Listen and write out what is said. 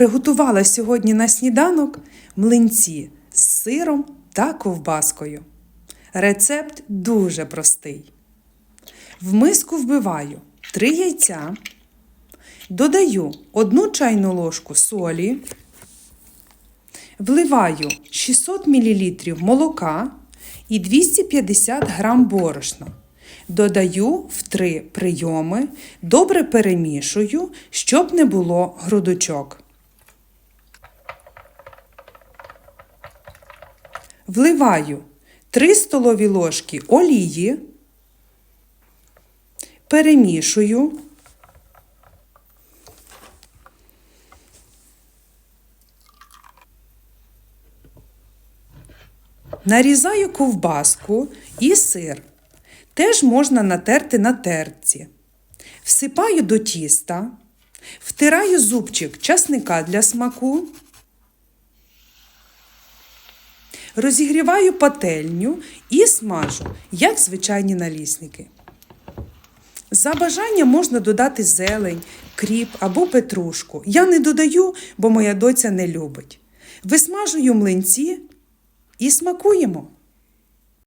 приготувала сьогодні на сніданок млинці з сиром та ковбаскою. Рецепт дуже простий. В миску вбиваю 3 яйця, додаю 1 чайну ложку солі, вливаю 600 мл молока і 250 г борошна. Додаю в три прийоми, добре перемішую, щоб не було грудочок. Вливаю 3 столові ложки олії, перемішую. Нарізаю ковбаску і сир. Теж можна натерти на терці. Всипаю до тіста, втираю зубчик часника для смаку, розігріваю пательню і смажу, як звичайні налісники. За бажанням можна додати зелень, кріп або петрушку. Я не додаю, бо моя доця не любить. Висмажую млинці і смакуємо.